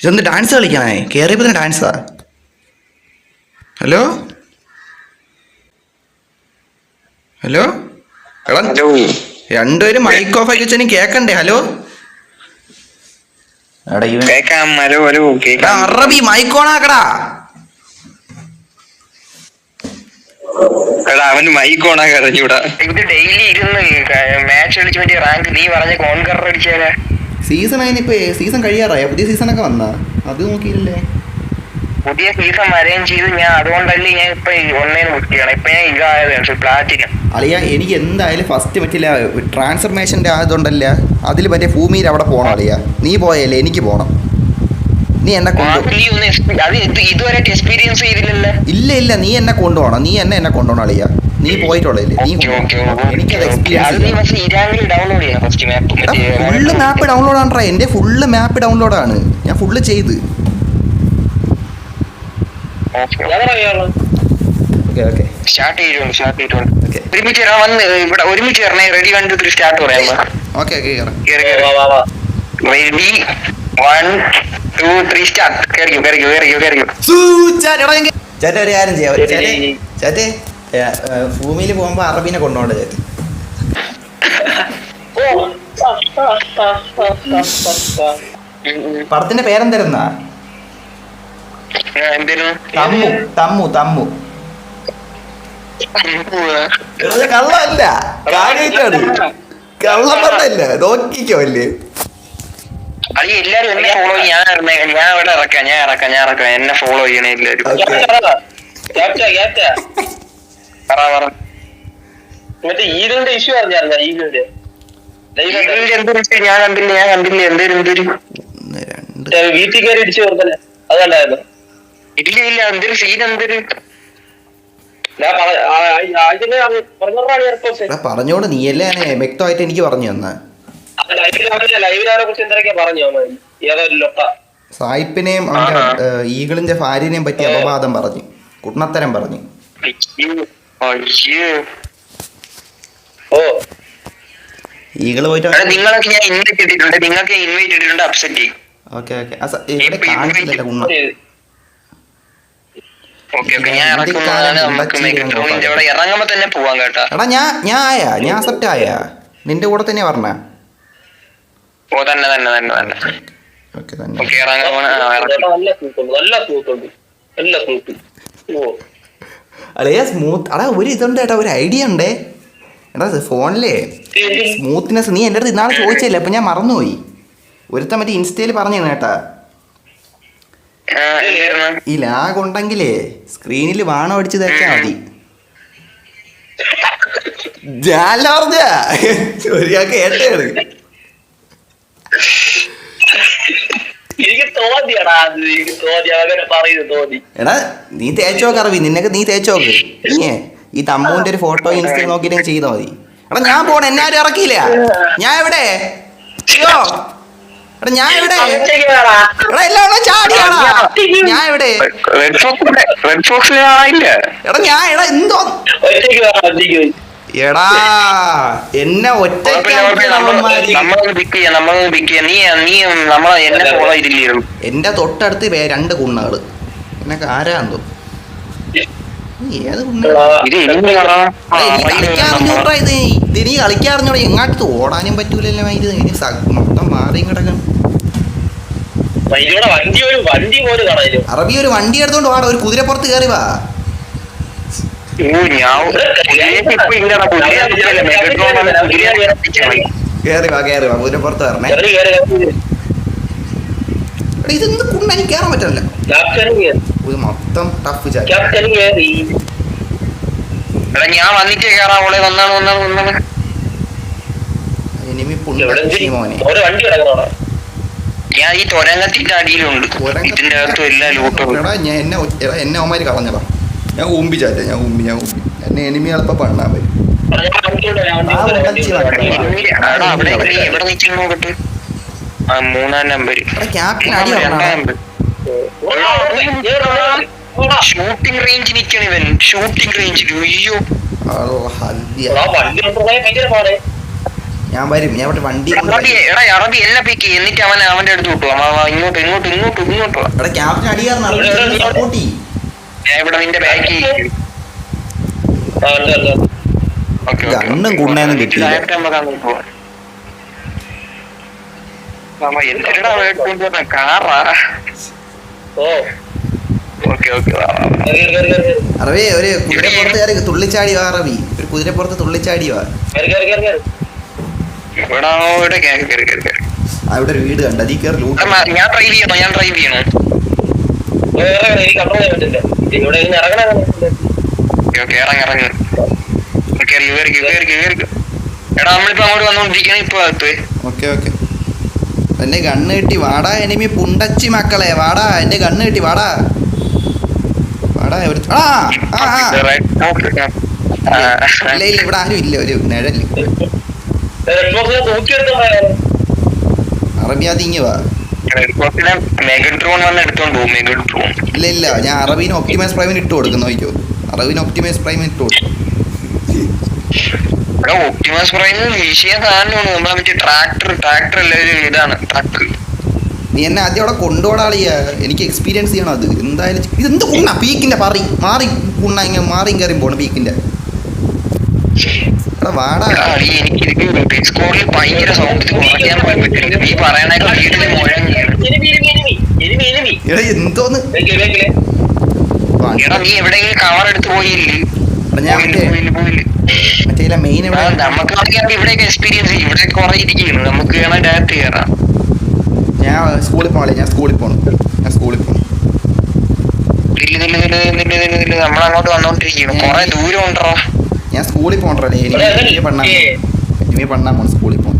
ഇതൊന്ന് ഡാൻസ് കളിക്കണേ? കയറിയപ്പോൾ തന്നെ ഡാൻസാ ഹലോ ഹലോ എടാ രണ്ടുപേരും മൈക്ക് ഓഫ് ആക്കി വെച്ചാൽ കേക്കണ്ടേ? ഹലോ അറബി മൈക്ക് ഓൺ ആക്കടാ. എടാ അവന് മൈക്ക് അറിഞ്ഞൂടാ. ഇത് ഡെയിലി ഇരുന്ന് മാച്ച് കളിച്ച് വേണ്ടി റാങ്ക് നീ പറഞ്ഞ കോൺകറർ അടിച്ചാലാ സീസൺ അതിനിപ്പോ സീസൺ കഴിയാറായ? പുതിയ സീസൺ ഒക്കെ വന്നാ? അത് നോക്കിയില്ലേ? പുതിയ സീസൺ വരെയും ചെയ്ത്. ഞാൻ അതുകൊണ്ടല്ലേ ഞാൻ ഇപ്പൊ ഓൺലൈൻ മുട്ടിയാണ് ഇപ്പൊ ഞാൻ ഇതായത് പ്ലാറ്റിനം. അളിയ എനിക്ക് എന്തായാലും ഫസ്റ്റ് പറ്റില്ല. ട്രാൻസ്ഫർമേഷന്റെ ആയതുകൊണ്ടല്ല. അതിൽ മറ്റേ ഭൂമിയിൽ അവിടെ പോകണം അളിയ. നീ പോയല്ലേ എനിക്ക് പോണം. നീ എന്നെ കൊണ്ടുപോകണം നീ ഒന്ന് expe- അത് ഇത് ഇതുവരെയായിട്ട് എക്സ്പീരിയൻസ് ചെയ്തില്ലല്ലോ. ഇല്ല ഇല്ല. നീ എന്നെ കൊണ്ടുപോകണം നീ എന്നെ എന്നെ കൊണ്ടുപോകണം അളിയ. നീ പോയിട്ടുള്ളേ നീ എനിക്കത് experience map full map download ആണ് എന്റെ ഫുള്ള് മാപ്പ് ഡൗൺലോഡ് ആണ്. ഞാൻ ഫുള്ള് ചെയ്ത്. ഓക്കെ ഓക്കെ സ്റ്റാർട്ട് സ്റ്റാർട്ട് ഒരുമിച്ച് വന്ന് ഇവിടെ ഒരുമിച്ച് ഇറങ്ങി. Ready one two three start okay ready one two three start കയറിക്കോ കയറിക്കോ കയറിക്കോ കയറിക്കോ ചേട്ട ഒരു കാര്യം ചെയ്യാം. ചേട്ടേ ചേട്ടേ ഭൂമിയിൽ പോകുമ്പോ അറബിനെ കൊണ്ടുപോകേ പടത്തിന്റെ പേരെന്തായിരുന്നാ? തമ്മു തമ്മു തമ്മു. കള്ളല്ല കാര്യമായിട്ടാണ്. കള്ളം പറഞ്ഞല്ല നോക്കിക്കോ അല്ലേ അളി എല്ലാരും എന്നെ ഫോളോ ഞാൻ ഇറങ്ങ- ഞാൻ ഇവിടെ ഇറക്കാം ഞാൻ ഇറക്കാം ഞാൻ ഇറക്കാം. എന്നെ ഫോളോ ചെയ്യണേ എല്ലാരും. മറ്റേ ഈഗിളിന്റെ ഇഷ്യൂ അറിഞ്ഞായിരുന്ന? ഈഗിളിന്റെ. ഇതിന്റെ എന്തൊരു വിഷയം? ഞാൻ കണ്ടില്ല ഞാൻ കണ്ടില്ല. എന്തേലും എന്തൊരു രണ്ട്. വീട്ടിൽ കയറി ഇടിച്ചു കൊടുത്തല്ലേ അത് കണ്ടായിരുന്നു? ഇല്ല ഇല്ല. എന്തൊരു സീൻ എന്തൊരു ഞാൻ പറ- ആ- ആ- ഇതിനെ അറിയ- പറഞ്ഞോടാണ് ഞാൻ റിപ്പോർട്ട് എടാ പറഞ്ഞോട് നീയല്ലേ അല്ലേ വ്യക്തമായിട്ട് എനിക്ക് പറഞ്ഞു തന്ന. സായിപ്പിനെയും അവന്റെ ഈഗിളിന്റെ ഭാര്യനെയും പറ്റി അപവാദം പറഞ്ഞു. കുട്ടണത്തരം പറഞ്ഞു. അയ്യോ. ഓ. പോയിട്ട് ഞാൻ ഇൻവൈറ്റ് ഇട്ടിട്ടുണ്ട്. നിങ്ങൾക്ക് ഇൻവൈറ്റ് ഇട്ടിട്ടുണ്ട് അപ്സെറ്റ് ചെയ്യും. Okay okay. ഇവിടെ കാണിച്ചില്ല കുണ്ണ ഓക്കെ ഓക്കെ. ഞാൻ എടാ ഞാൻ ഞാൻ ആയാ ഞാൻ അക്സെപ്റ്റ് ആയാ. നിന്റെ കൂടെ തന്നെ പറഞ്ഞ ഓ തന്നെ തന്നെ തന്നെ തന്നെ. ഓക്കെ തന്നെ. ഓക്കെ ഇറങ്ങാൻ പോണ നല്ല കൂട്ടുണ്ട് നല്ല കൂട്ടുണ്ട് നല്ല കൂട്ടുണ്ട് ഓ. അളിയ സ്മൂത്ത് അടാ ഒരു ഇതുണ്ട് ഏട്ടാ ഒരു ഐഡിയ ഉണ്ടേ. എടാ ഫോണിലേ. സ്മൂത്ത്നെസ് നീ എന്റെ അടുത്ത് ഇന്നാളെ ചോദിച്ചല്ലേ അപ്പം ഞാൻ മറന്നുപോയി. ഒരുത്ത മറ്റേ ഇൻസ്റ്റയിൽ പറഞ്ഞു കേട്ടാ. ഈ ലാഗ് ഉണ്ടെങ്കിലേ സ്ക്രീനിൽ വാണം അടിച്ച് തേച്ചാൽ മതി. ജാലോർജ പറഞ്ഞ ഒരാൾക്ക് അത് എനിക്ക് അങ്ങനെ പറയുന്നത് തോന്നി എടാ നീ തേച്ചോക്ക് അറിവി നിന്നൊക്കെ നീ തേച്ചോക്ക് നീയേ ഈ തമ്മുവിന്റെ ഒരു ഫോട്ടോ ഇൻസ്റ്റയിൽ നോക്കിയിട്ട് ചെയ്താൽ മതി. എടാ ഞാൻ പോണ എന്നാരും ഇറക്കിയില്ല. ഞാൻ എവിടെ? അയ്യോ. എടാ ഞാൻ എവിടെ? എടാ ചാടിയാടാ. ഞാൻ എവിടെ? റെഡ് ഫോക്സ് റെഡ് എടാ ഞാൻ എടാ എന്തോ? ഒറ്റയ്ക്ക് ഒറ്റയ്ക്ക് എടാ എന്നെ ഒറ്റ കുഴപ്പമില്ല. നമ്മൾ നമ്മളൊന്ന് പിക്ക് ചെയ്യാം നമ്മളൊന്ന് നീ നീ നമ്മളെ ഫോളോ ചെയ്തില്ലായിരുന്നു എന്റെ തൊട്ടടുത്ത് പേ രണ്ട് കുണ്ണകൾ എന്നൊക്കെ ആരാന്തോ ഏത് കുണ്ണ ഇത് എനിക്ക് കാണാം. ആ, കളിക്കാൻ അറിഞ്ഞൂടാ ഇത് ഇതിനി കളിക്കാൻ അറിഞ്ഞൂടാ. എങ്ങാട്ട് ഓടാനും പറ്റൂലല്ലോ ഇത്. ഇനി മൊത്തം മാറിയും കിടക്കണം വണ്ടി ഒരു വണ്ടി പോലും കാണാനില്ല. അറബി ഒരു വണ്ടി എടുത്തോണ്ട് വാടാ. ഒരു കുതിരപ്പുറത്ത് കയറി വാ ഓ, ഞാൻ പുള്ളിയൊക്കെ ഇപ്പൊ ഇല്ലടാ. പുള്ളിയെ അറിയില്ല. മെഗാട്രോൺ ആണ് വാ വരണേ. ഇതെന്ത് പറ്റില്ല ഇത് മൊത്തം ടഫ് ഞാൻ വന്നിട്ടേ കയറാവോളെ വന്നാണ് വന്നാണ് വന്നാണ്. എനിമി എവിടെ ഒരു വണ്ടി കിടക്കണോടാ ഞാൻ ഈ തുരങ്കത്തിന്റെ അടിയിലുണ്ട്. ഇതിന്റെ അകത്തും എല്ലാ ലൂട്ടും എടാ ഞാൻ എന്നെ എന്നെ അവന്മാര് കളഞ്ഞടാ ഞാൻ ഊമ്പി ചാറ്റ ഞാൻ ഊമ്പി ഞാൻ ഊമ്പി. എന്നെ എനിമി എളുപ്പം പണ്ണാൻ പറ്റും മൂന്നാം നമ്പർ ഷൂട്ടിംഗ് റേഞ്ച് നിൽക്കണം ഇവൻ. ഷൂട്ടിംഗ് റേഞ്ച് അയ്യോ. ഞാൻ വരും. ഞാൻ ഇവിടെ വണ്ടി. എടാ അറബി എല്ലാം പിക്ക് എന്നിട്ട് അവൻ അവന്റെ അടുത്ത് വിട്ടു. ഇങ്ങോട്ട് ഇങ്ങോട്ട് ഇങ്ങോട്ട് ഇങ്ങോട്ട് എടാ ക്യാപ്റ്റൻ ഞാൻ ഇവിടെ നിന്റെ ഗണ്ണും കുണ്ണയൊന്നും കിട്ടിയില്ല. അറബി ഒരു കുതിരപ്പുറത്ത് കയറി തുള്ളിച്ചാടി വാ അറബി ഒരു കുതിരപ്പുറത്ത് തുള്ളിച്ചാടി വാ. അവിടെ ഒരു വീട് കണ്ടു. അതീ കയറി ഞാൻ ഡ്രൈവ് ചെയ്യണോ? ഞാൻ ഡ്രൈവ് ചെയ്യണോ? എനിക്ക് കണ്ട്രോൾ പറ്റില്ല ഇവിടെ ഇങ്ങനെ ഇറങ്ങണ ഓക്കെ ഓക്കെ ഇറങ്ങി ഇറങ്ങി കയറി കയറി കയറി കയറി എടാ നമ്മളിപ്പോ അങ്ങോട്ട് വന്നോണ്ടിരിക്കണ ഇപ്പൊ അകത്ത്. Okay okay. എന്റെ കണ്ണ് കിട്ടി വാടാ എനിമി പുണ്ടച്ചി മക്കളെ. വാടാ എന്റെ കണ്ണ് കിട്ടി വാടാ. വാടാ ഒരു ആ ആ ഇല്ല ഇല്ല ഇവിടെ ആരും ഇല്ല. ഒരു നിഴൽ റെഡ് ബോക്സിനെ തൂക്കിയെടുത്തോണ്ടായിരുന്നു അറബി വാ. ഇല്ല ഇല്ല ഞാൻ അറബീന് ഒപ്റ്റിമൈസ് പ്രൈമിന് ഇട്ട് കൊടുക്കുന്നു നോക്കിയോ അറബീന് ഒപ്റ്റിമൈസ് പ്രൈമിന് ഇട്ട് കൊടുക്കും ഒപ്റ്റിമസ് പറയുന്നത് വിഷയം സാധനമാണ്. നമ്മളെ മറ്റേ ട്രാക്ടർ ട്രാക്ടർ അല്ല ഒരു ഇതാണ് ട്രക്ക് നീ എന്നെ ആദ്യം അവിടെ കൊണ്ടുപോടാളിയ എനിക്ക് എക്സ്പീരിയൻസ് ചെയ്യണം അത്. എന്തായാലും ഇതെന്ത് കുണ്ണ? പീക്കിന്റെ പറി. മാറി കുണ്ണ ഇങ്ങനെ മാറിയും കയറി പോണം പീക്കിന്റെ. എടാ വാടാ. എനിക്ക് ഡിസ്കോഡിൽ ഭയങ്കര സൗണ്ട് കുറയ്ക്കാൻ പറ്റില്ല നീ പറയണേക്കാൾ വീട്ടിൽ മുഴങ്ങിയാണ് എന്തോന്ന്? എടാ നീ എവിടെയെങ്കിലും കവർ എടുത്ത് പോയില്ലേ? എടാ ഞാൻ പോയില്ല, പോയില്ല, പോയില്ല. മെയിൻ ഇവിടെ നമുക്ക് ഇവിടെയൊക്കെ എക്സ്പീരിയൻസ് ഇവിടെ കുറെ ഇരിക്കുന്നു നമുക്ക് വേണം ഡയറക്റ്റ് കയറാം ഞാൻ സ്കൂളിൽ പോകണേ ഞാൻ സ്കൂളിൽ പോകണം ഞാൻ സ്കൂളിൽ പോകണം നമ്മളങ്ങോട്ട് വന്നോണ്ടിരിക്കുന്നു കൊറേ ദൂരം ഉണ്ടോ ഞാൻ സ്കൂളിൽ പോകണ്ടേ. ഇവിടെ എനിമി പണ്ണാൻ ഏ, എനിമി പണ്ണാൻ പോണം സ്കൂളിൽ പോകണം?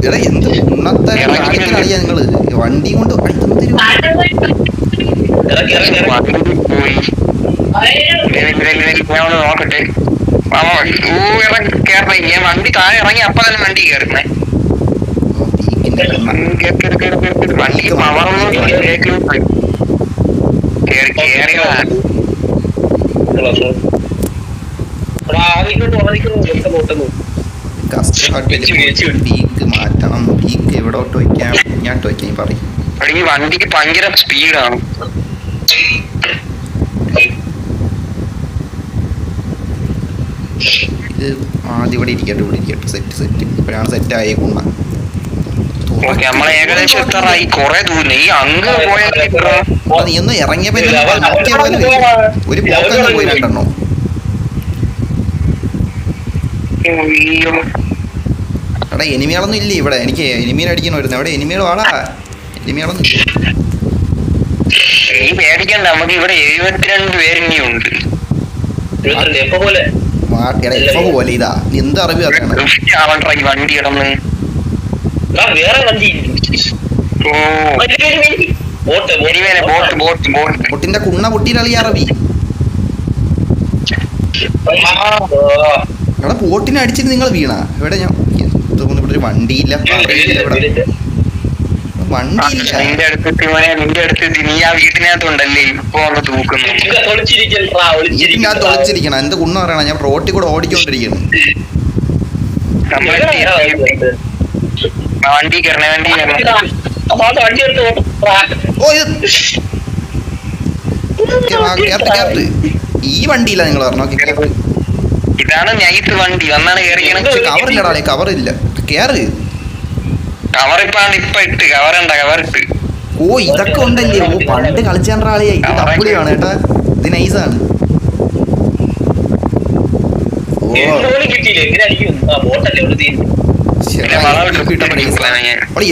എടാ എന്ത് ഉന്നത്തെ കാണിക്കലറിയാ നിങ്ങൾ? വണ്ടി കൊണ്ട് അടിക്കുന്നു തരും നോക്കട്ടെ. വണ്ടി താഴെ ഇറങ്ങി അപ്പൊ തന്നെ വണ്ടി കയറുന്നേ വണ്ടി മാറ്റണം. ബീക്ക് എവിടോട്ട് വയ്ക്കാം ഇങ്ങോട്ട് വയ്ക്കാം പറയും. എടാ, ഈ വണ്ടിക്ക് ഭയങ്കര സ്പീഡാണ്. ഇത് ആദ്യം ഇവിടെ ഇരിക്കട്ടെ. ഇവിടെ ഇരിക്കട്ടെ. സെറ്റ് സെറ്റ് ഇപ്പോഴാണ് സെറ്റ് ആയേക്കുന്ന ഓക്കെ നമ്മളെ ഏകദേശം എത്താറായി കൊറേ ദൂരം. ഈ അങ്ങ് പോയ നീ ഒന്ന് ഇല്ല. ഒരു പോക്കങ്ങ് പോയി രണ്ടെണ്ണം. എടാ എനിമികളൊന്നും ഇല്ലേ ഇവിടെ? എനിക്ക് എനിമീനെ അടിക്കണമായിരുന്നു അവിടെ എനിമികൾ വാടാ. എനിമികളൊന്നും ഇല്ല? പേടിക്കണ്ട നമുക്ക് ഇവിടെ എഴുപത്തിരണ്ട് പേരിനിയുണ്ട് പോലെ? എഫോ ഇതാ? നീ എന്ത് അറിവ് അറിയണം വണ്ടി കിടന്ന്. ആ, വേറെ വണ്ടി ഓ. ബോട്ട് എരിവേനെ ബോട്ട് ബോട്ട് ബോട്ട് പൊട്ടിന്റെ കുണ്ണ പൊട്ടിയിലളി അറബി. എടാ പോട്ടിനെ അടിച്ചിട്ട് നിങ്ങൾ വീണ? ഇവിടെ ഞാൻ തോന്നുന്നു ഇവിടെ ഒരു വണ്ടിയില്ല. ഒളിച്ചിരിക്കണം എന്ത് കുണ്ണ പറയണ? ഞാൻ റോട്ടിൽ കൂടെ ഓടിക്കൊണ്ടിരിക്കുന്നു. വണ്ടി കയറണേ വണ്ടി കേറട്ട് ഈ വണ്ടിയില്ല നിങ്ങൾ പറഞ്ഞു ഇതാണ് നൈറ്റ് വണ്ടി. വന്നാണ് കയറിക്കണം കവർ ഇല്ലടാ കവർ ഇല്ല കേറ്. കവർ ഇപ്പാണ് ഇപ്പൊ ഇട്ട്. കവർ ഉണ്ട കവർ ഇട്ട് ഓ ഇതൊക്കെ ഉണ്ടല്ലേ. ഓ പണ്ട് കളിച്ചാണ്ട ആളെയാ. ഇത് അപ്പുളിയാണ് കേട്ടാ. ഇത് നൈസാണ്. ഓ. കിട്ടിയില്ല? എങ്ങനെ അടിക്കും ആ ബോട്ടല്ലേ ഇവിടെ തീരും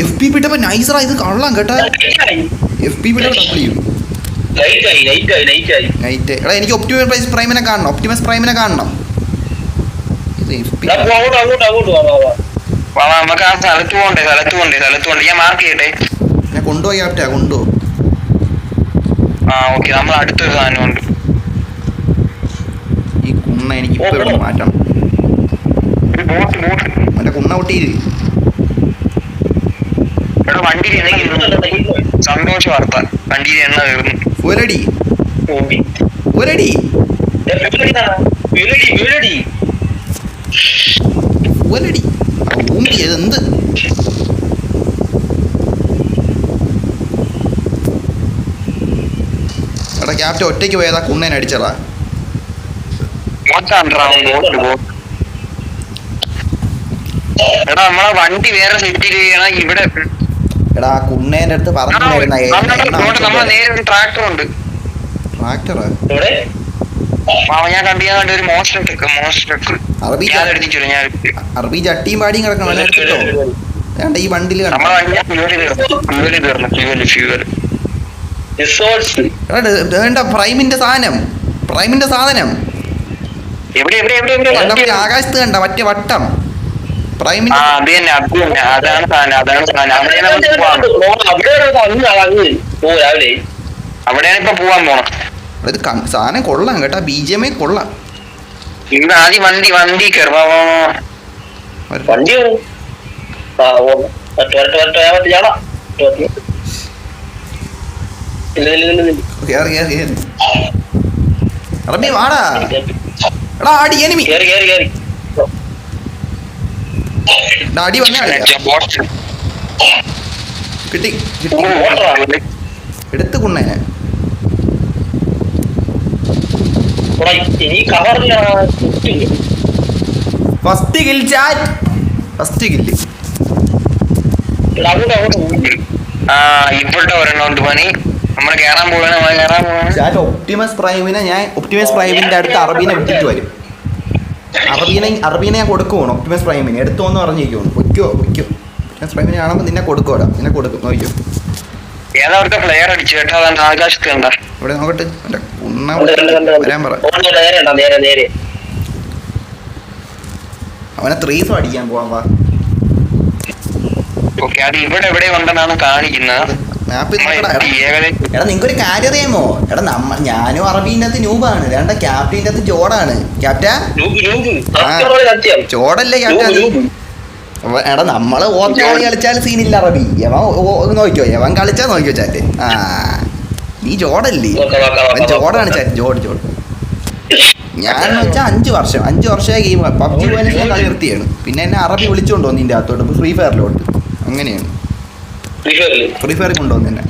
എഫ് പി പിട്ടപ്പോ നൈസറാ ഇത് കള്ളാം കേട്ടാ. എഫ് പി പിട്ടപ്പോ ഡബ്ല്യു നൈറ്റ് എടാ എനിക്ക് ഒപ്റ്റിമസ് പ്രൈമിനെ കാണണം. ഒപ്റ്റിമസ് പ്രൈമിനെ കാണണം. ഇത് എഫ് പി നമുക്ക് ആ സ്ഥലത്ത് പോണ്ടേ സ്ഥലത്ത് പോണ്ടേ സ്ഥലത്ത് പോണ്ടേ ഞാൻ മാർക്ക് ചെയ്യട്ടെ? ഞാൻ കൊണ്ടുപോയി ആപ്റ്റാ കൊണ്ടുപോകും ആ ഓക്കെ നമ്മൾ അടുത്തൊരു സാധനമുണ്ട് ഈ കുണ്ണ എനിക്ക് ഇപ്പൊ ഇവിടെ മാറ്റണം? ബോട്ട് ബോട്ട് എണ്ണ തീർന്നു സന്തോഷ വാർത്ത. വണ്ടിയിൽ എണ്ണ തീർന്നു ഒരടി. ഒരടി. വീഴടി ഒരടി. ഊമ്പി എന്ത് എടാ ക്യാപ്റ്റൻ ഒറ്റയ്ക്ക് പോയതാ കുണ്ണേനെ അടിച്ചടാ. എടാ നമ്മളെ വണ്ടി വേറെ സെറ്റ് ചെയ്യണം ഇവിടെ. എടാ കുണ്ണേന്റെ അടുത്ത് പറഞ്ഞിരുന്ന അങ്ങോട്ട് നമ്മളെ നേരെ ഒരു ട്രാക്ടർ ഉണ്ട്. ട്രാക്ടർ ഞാൻ കണ്ടു ഞാൻ കണ്ട ഒരു മോസ്റ്റർ ട്രക്ക് മോസ്റ്റർ ട്രക്ക് അറബി ഞാൻ എടുത്തിച്ചു ഞാൻ അറബി ചട്ടിയും പാടിയും കിടക്കണം കേട്ടോ വേണ്ട ഈ വണ്ടിയിൽ നമ്മളെ വണ്ടി പ്രൈമിന്റെ സാധനം. പ്രൈമിന്റെ സാധനം. എവിടെ എവിടെ എവിടെ എവിടെ? വണ്ടി ആകാശത്ത് കണ്ട മറ്റേ വട്ടം. പ്രൈമിന്റെ അത് തന്നെ അത് തന്നെ. അതാണ് സാധനം അതാണ് സാധനം. അവിടെയാണ് ഇപ്പൊ പോവാൻ പോണം. ഇത് കൊള്ളാം കേട്ടാ. ബി ജി എം ഐ കൊള്ളാം. ആദ്യം വണ്ടി വണ്ടി വണ്ടി വാടാ. എടാ ആടി എനിമി കേറി കേറി കേറി. അടി വന്നേ. കിട്ടി. എടുത്ത് കുണ്ണേനെ first kill chat first kill ഇവിടെ ഒരെണ്ണം ഉണ്ട് പണി നമ്മൾ കേറാൻ പോവാണ് നമ്മൾ കേറാൻ പോവാണ്. ഒപ്റ്റിമസ് പ്രൈമിനെ ഞാൻ ഒപ്റ്റിമസ് പ്രൈമിന്റെ അടുത്ത് അറബീനെ വിട്ടിട്ട് വരും. അറബീനെ അറബീനെ ഞാൻ കൊടുക്കുവാണ് ഒപ്റ്റിമസ് പ്രൈമിനെ എടുത്തോന്ന് പറഞ്ഞിരിക്കുവാണ് പൊയ്ക്കോ പൊയ്ക്കോ. ഒപ്റ്റിമസ് പ്രൈമിനെ കാണുമ്പോൾ നിന്നെ കൊടുക്കോടാ നിന്നെ കൊടുക്കും. നോക്കിയോ ഏതാ അവിടുത്തെ ഫ്ലെയർ അടിച്ചു? കേട്ടോ അതാണ് ആകാശത്ത് കണ്ട? ഇവിടെ നോക്കട്ടെ. കുണ്ണ. വരാൻ പറ. അവനെ ത്രീസും അടിക്കാൻ പോവാൻ വാ. ഓക്കെ അത് ഇവിടെ എവിടെ ഉണ്ടെന്നാണ് കാണിക്കുന്നത്. നോക്കടാ എടാ നിങ്ങൾക്ക് ഒരു കാര്യം അറിയാമോ എടാ നമ്മ ഞാനും അറബീന്റെ അകത്ത് ന്യൂബാണ് രണ്ട ക്യാപ്റ്റീന്റെ അകത്ത് ജോഡാണ് ക്യാപ്റ്റാ ജോഡല്ലേ ക്യാപ്റ്റൻ ലൂപ്പ് അവ- എടാ നമ്മൾ ഓത്തോളി കളിച്ചാൽ സീനില്ല അറബി യവൻ നോക്കിയോ യവൻ കളിച്ചാ നോക്കിയോ ചാറ്റ് ആ നീ ജോഡല്ലേ. ജോഡാണ് ചാറ്റ് ജോഡ് ജോഡ് ഞാൻ വെച്ചാൽ അഞ്ച് വർഷം അഞ്ച് വർഷമായ ഗെയിം പബ്ജി പോലെ കളി നിർത്തിയാണ് പിന്നെ എന്നെ അറബി വിളിച്ചുകൊണ്ടോ നിന്റെ അകത്തോട്ട് ഫ്രീ ഫയറിലോട്ട് അങ്ങനെയാണ് ഫ്രീ ഫയർ കൊണ്ടുവന്നു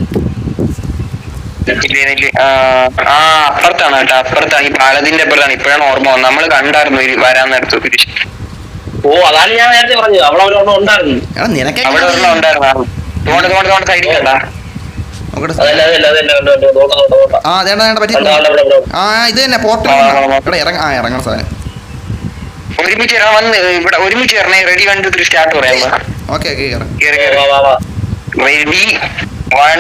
അപ്പുറത്താണ് കേട്ടോ. അപ്പുറത്താണ്. ഈ പാലത്തിന്റെ അപ്പുറത്താണ്. ഇപ്പോഴാണ് ഓർമ്മ വന്നത്. നമ്മൾ കണ്ടായിരുന്നു വരാൻ നേരത്ത് ഓ അതാണ് ഞാൻ നേരത്തെ പറഞ്ഞത്. അവിടെ ഒരെണ്ണം ഉണ്ടായിരുന്നു. അവിടെ ഒരെണ്ണം ഉണ്ടായിരുന്നു. തോണ്ട് തോണ്ട് തോണ്ട് സൈഡിൽ കേട്ടാ ആ അതേണ്ട വേണ്ട പറ്റി. ആ ഇത് തന്നെ പോർട്ടൽ ഇറങ്ങ. ആ ഇറങ്ങണ സാധനം ഒരുമിച്ച് ഇറങ്ങാൻ വന്ന് ഇവിടെ ഒരുമിച്ച് ഇറങ്ങി ready one two three start പറയാം ഓക്കെ ഓക്കെ ഇറങ്ങ. കേറി. വാ, വാ, വാ. Ready one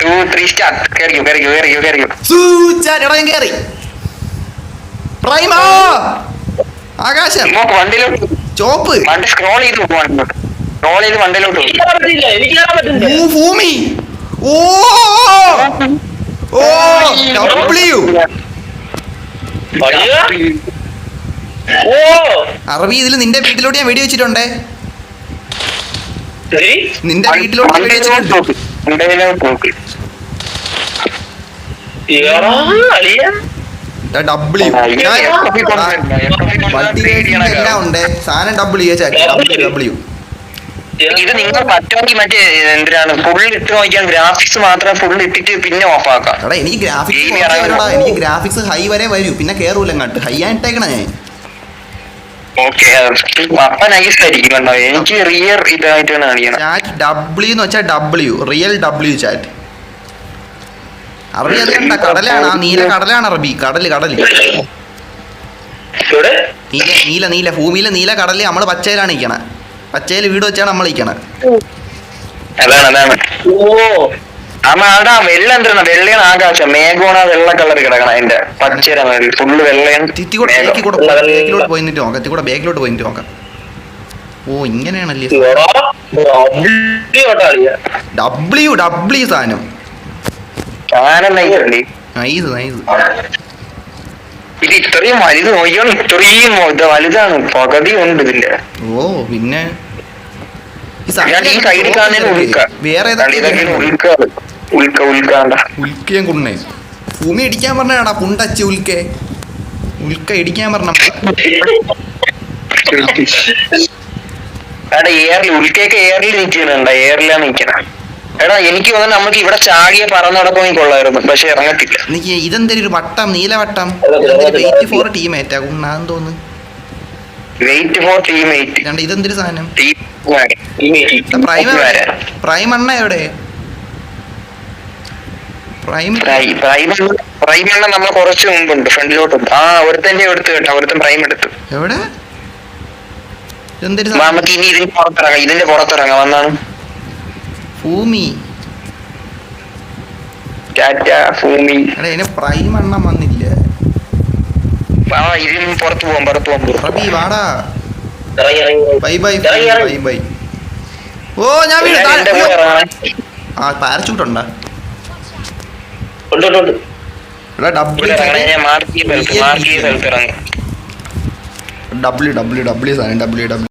two three start കയറിക്കോ കയറിക്കോ കയറിക്കോ കയറിക്കോ സൂച്ചാൻ എടാ ഞാൻ കേറി? പ്രൈമോ ആകാശം. വണ്ടിയിലോട്ട്. ചോപ്പ് വണ്ടി സ്ക്രോൾ ചെയ്ത് സ്ക്രോൾ ചെയ്ത് വണ്ടിയിലോട്ട്. ഭൂമി. ഓ! ഓ! ഡബ്ല്യു അറബി ഇതിൽ നിന്റെ വീട്ടിലോട്ട് ഞാൻ വെടി വെച്ചിട്ടുണ്ടേ ശരി നിന്റെ വീട്ടിലോട്ട് വെടി വണ്ടിയിലോട്ട് വെച്ചിട്ടുണ്ട് നോക്ക് വണ്ടിയിലോട്ട് നോക്ക് എടാ, അളിയാ. ഡബ്ല്യു മൾട്ടിവേഴ്സിന്റെ എല്ലാം ഉണ്ട്. സാധനം ഡബ്ല്യു ഡബ്ല്യു ഡബ്ല്യു ഇത് നിങ്ങൾ പറ്റുമെങ്കിൽ മറ്റേ എന്തിനാണ്? ഫുൾ ഇട്ട് നോക്കിയാൽ ഗ്രാഫിക്സ് മാത്രം ഫുൾ ഇട്ടിട്ട് പിന്നെ ഓഫ് ആക്കാം. എനിക്ക് ഗ്രാഫിക്സ് എനിക്ക് ഗ്രാഫിക്സ് ഹൈ വരെ വരും. പിന്നെ കേറൂല അങ്ങോട്ട് ഹൈ ആയിട്ടേക്കണേ. ഓക്കെ അപ്പൊ നൈസ് ആയിരിക്കും കണ്ടോ. എനിക്ക് റിയർ ഇതായിട്ടാണ് കാണിക്കണം ചാറ്റ് ഡബ്ല്യു എന്ന് വെച്ചാൽ ഡബ്ല്യു റിയൽ ഡബ്ല്യു ചാറ്റ് അറബി അത് കണ്ട കടലാണ്. ആ നീല കടലാണ് അറബി. കടൽ കടൽ. നീല നീല നീല. ഭൂമിയിലെ നീല കടൽ നമ്മൾ പച്ചയിലാണ് ഇരിക്കണേ പച്ചയിൽ വീട് വെച്ചാണ് നമ്മൾ നിൽക്കണ അതാണ് അതാണ്. ഓ. അമ്മ അവിടെ വെള്ളം എന്തിനാ വെള്ളയാണ് ആകാശം. മേഘമാണ് വെള്ള കളർ കിടക്കണം അതിന്റെ. പച്ചര ഫുള്ള് വെള്ളയാണ് ബേക്കിലോട്ട് പോയി നോക്കാം. തിത്തി കൂടെ പോയി നോക്കാം. ഓ ഇങ്ങനെയാണല്ലേ. ഡബ്ല്യു ഡബ്ല്യു സാധനം. നൈസ് നൈസ് ഇത് ഇത്രയും വലുത് നോക്കിയാണ് ഇത്രയും വലുതാണ്. പകുതി ഉണ്ട് ഇതിന്റെ. ഓ പിന്നെ വേറെ ഏതൊക്കെ ഉൽക്കയും കുണ്ണേ. ഭൂമി അടിക്കാൻ പറഞ്ഞാടാ കുണ്ടച്ച് ഉൽക്കേ. ഉൽക്ക ഇടിക്കാൻ പറഞ്ഞ എടാ എയറിൽ ഉൾക്കേക്ക് എയറിൽ നിൽക്കുന്നുണ്ട എയറിലാണ് നിൽക്കണം എടാ എനിക്ക് തോന്നുന്നു നമുക്ക് ഇവിടെ ചാടിയ പറന്ന് നടക്കുമെങ്കിൽ കൊള്ളായിരുന്നു പക്ഷെ ഇറങ്ങത്തില്ല. എനിക്ക് ഇതെന്തൊരു ഒരു വട്ടം നീലവട്ടം വെയിറ്റ് ഫോർ തോന്നുന്നു. Wait for teammate. രണ്ട് ഇതെന്തൊരു സാധനം? ടീം പ്രൈം പ്രൈം അണ്ണ എവിടെ? പ്രൈം പ്രൈം പ്രൈം എണ്ണം നമ്മൾ കുറച്ച് മുമ്പുണ്ട്. ഫ്രണ്ടിലോട്ടുണ്ട് ആ ഒരുത്തന്റെ എടുത്ത് കേട്ടോ. ഒരുത്തൻ പ്രൈം എടുത്തു. എവിടെ? നമുക്ക് ഇനി ഇതിന്റെ പുറത്തിറങ്ങാം. ഇതിന്റെ പുറത്തിറങ്ങാം. വന്നാണ്. ഭൂമി. ടാറ്റ ഭൂമി. പ്രൈം അണ്ണം വന്നില്ല? ആ ഇതിന് പുറത്ത് പോവാം. പുറത്ത് പോവാം. റബി വാടാ. ഇറങ്ങി ഇറങ്ങി. ബൈ ബൈ ബൈ ബൈ ഓ ഞാൻ. ആ പാരച്ചൂട്ട് ഉണ്ടാ ഡബ്ല്യു ഡബ്ല്യു ഡബ്ല്യു സാധനം ഡബ്ല്യു ഡബ്ല്യു